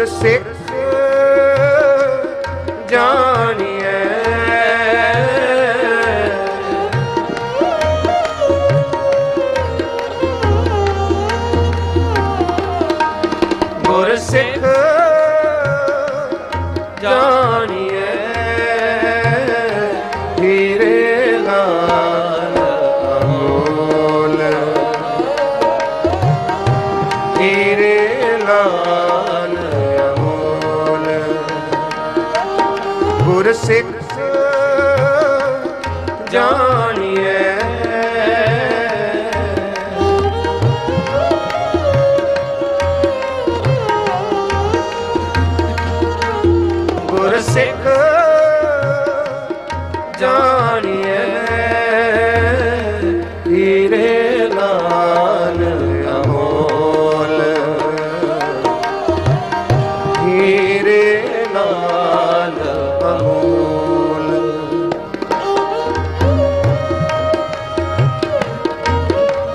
ਗੁਰ ਸਿੱਖ ਜਾਣੀਐ। ਗੁਰ ਸਿੱਖ ਜਾਣੀਐ। ਹੀਰੇ ਲਾਲ ਅਮੋਲ। ਹੀਰੇ ਲਾਲ ਗੁਰ ਸਿੱਖ ਜਾਣੀਐ। ਗੁਰ ਸਿੱਖ ਜਾਣੀਐ।